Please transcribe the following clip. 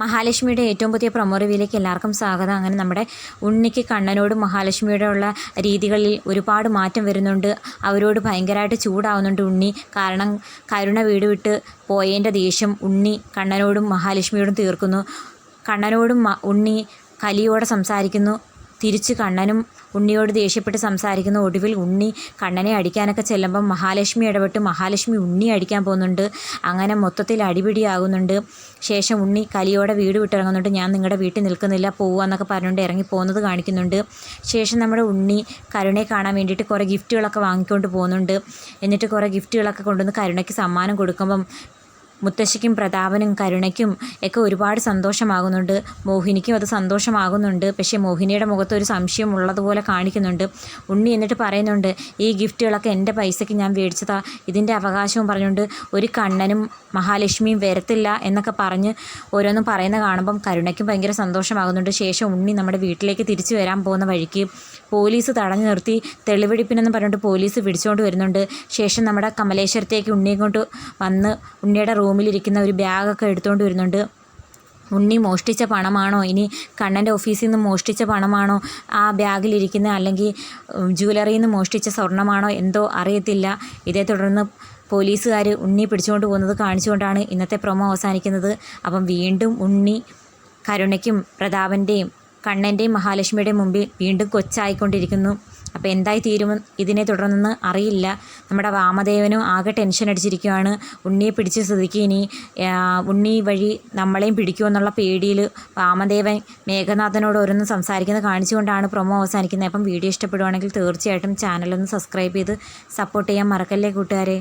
മഹാലക്ഷ്മിയുടെ ഏറ്റവും പുതിയ പ്രൊമോ റിവ്യൂയിലേക്ക് എല്ലാവർക്കും സ്വാഗതം. അങ്ങനെ നമ്മുടെ ഉണ്ണിക്ക് കണ്ണനോട് മഹാലക്ഷ്മിയുടെ ഉള്ള രീതികളിൽ ഒരുപാട് മാറ്റം വരുന്നുണ്ട്. അവരോട് ഭയങ്കരമായിട്ട് ചൂടാവുന്നുണ്ട് ഉണ്ണി. കാരണം കരുണ വീട് വിട്ട് പോയതിന്റെ ദേഷ്യം ഉണ്ണി കണ്ണനോടും മഹാലക്ഷ്മിയോടും തീർക്കുന്നു. കണ്ണനോടും ഉണ്ണി കലിയോടെ സംസാരിക്കുന്നു. തിരിച്ച് കണ്ണനും ഉണ്ണിയോട് ദേഷ്യപ്പെട്ട് സംസാരിക്കുന്ന ഒടുവിൽ ഉണ്ണി കണ്ണനെ അടിക്കാനൊക്കെ ചെല്ലുമ്പം മഹാലക്ഷ്മി ഇടപെട്ട് മഹാലക്ഷ്മി ഉണ്ണി അടിക്കാൻ പോകുന്നുണ്ട്. അങ്ങനെ മൊത്തത്തിൽ അടിപിടിയാകുന്നുണ്ട്. ശേഷം ഉണ്ണി കലിയോടെ വീട് വിട്ടിറങ്ങുന്നുണ്ട്. ഞാൻ നിങ്ങളുടെ വീട്ടിൽ നിൽക്കുന്നില്ല പോവാന്നൊക്കെ പറഞ്ഞുകൊണ്ട് ഇറങ്ങി പോകുന്നത് കാണിക്കുന്നുണ്ട്. ശേഷം നമ്മുടെ ഉണ്ണി കരുണയെ കാണാൻ വേണ്ടിയിട്ട് കുറേ ഗിഫ്റ്റുകളൊക്കെ വാങ്ങിക്കൊണ്ട് പോകുന്നുണ്ട്. എന്നിട്ട് കുറേ ഗിഫ്റ്റുകളൊക്കെ കൊണ്ടുവന്ന് കരുണയ്ക്ക് സമ്മാനം കൊടുക്കുമ്പം മുത്തശ്ശിക്കും പ്രതാപനും കരുണയ്ക്കും ഒക്കെ ഒരുപാട് സന്തോഷമാകുന്നുണ്ട്. മോഹിനിക്കും അത് സന്തോഷമാകുന്നുണ്ട്. പക്ഷേ മോഹിനിയുടെ മുഖത്ത് ഒരു സംശയം ഉള്ളതുപോലെ കാണിക്കുന്നുണ്ട്. ഉണ്ണി എന്നിട്ട് പറയുന്നുണ്ട് ഈ ഗിഫ്റ്റുകളൊക്കെ എന്റെ പൈസയ്ക്ക് ഞാൻ മേടിച്ചതാ. ഇതിന്റെ അവകാശവും പറഞ്ഞുകൊണ്ട് ഒരു കണ്ണനും മഹാലക്ഷ്മിയും വരത്തില്ല എന്നൊക്കെ പറഞ്ഞ് ഓരോന്നും പറയുന്ന കാണുമ്പം കരുണയ്ക്കും ഭയങ്കര സന്തോഷമാകുന്നുണ്ട്. ശേഷം ഉണ്ണി നമ്മുടെ വീട്ടിലേക്ക് തിരിച്ചു വരാൻ പോകുന്ന വഴിക്ക് പോലീസ് തടഞ്ഞു നിർത്തി തെളിവെടുപ്പിനെന്ന് പറഞ്ഞുകൊണ്ട് പോലീസ് പിടിച്ചുകൊണ്ട് വരുന്നുണ്ട്. ശേഷം നമ്മുടെ കമലേശ്വരത്തേക്ക് ഉണ്ണിയെ കൊണ്ട് വന്ന് ഉണ്ണിയുടെ റൂമിലിരിക്കുന്ന ഒരു ബാഗൊക്കെ എടുത്തുകൊണ്ട് വരുന്നുണ്ട്. ഉണ്ണി മോഷ്ടിച്ച പണമാണോ? ഇനി കണ്ണന്റെ ഓഫീസിൽ നിന്ന് മോഷ്ടിച്ച പണമാണോ? ആ ബാഗിലിരിക്കുന്ന അല്ലെങ്കിൽ ജുവലറിയിൽ നിന്ന് മോഷ്ടിച്ച സ്വർണമാണോ എന്തോ അറിയത്തില്ല. ഇതേ തുടർന്ന് പോലീസുകാർ ഉണ്ണി പിടിച്ചുകൊണ്ട് പോകുന്നത് കാണിച്ചുകൊണ്ടാണ് ഇന്നത്തെ പ്രൊമോ അവസാനിക്കുന്നത്. അപ്പം വീണ്ടും ഉണ്ണി കരുണയ്ക്കും പ്രതാപന്റെയും കണ്ണന്റെയും മഹാലക്ഷ്മിയുടെയും മുമ്പിൽ വീണ്ടും കൊച്ചായിക്കൊണ്ടിരിക്കുന്നു. അപ്പോൾ എന്തായി തീരുമെന്ന് ഇതിനെ തുടർന്ന് അറിയില്ല. നമ്മുടെ വാമദേവനും ആകെ ടെൻഷൻ അടിച്ചിരിക്കുകയാണ്. ഉണ്ണിയെ പിടിച്ച് സ്ഥിതിക്ക് ഇനി. ഉണ്ണി വഴി നമ്മളെയും പിടിക്കുമെന്നുള്ള പേടിയിൽ വാമദേവൻ മേഘനാഥനോട് ഓരോന്ന് സംസാരിക്കുന്നത് കാണിച്ചുകൊണ്ടാണ് പ്രൊമോ അവസാനിക്കുന്നത്. അപ്പം വീഡിയോ ഇഷ്ടപ്പെടുവാണെങ്കിൽ തീർച്ചയായിട്ടും ചാനലൊന്ന് സബ്സ്ക്രൈബ് ചെയ്ത് സപ്പോർട്ട് ചെയ്യാൻ മറക്കല്ലേ കൂട്ടുകാരെ.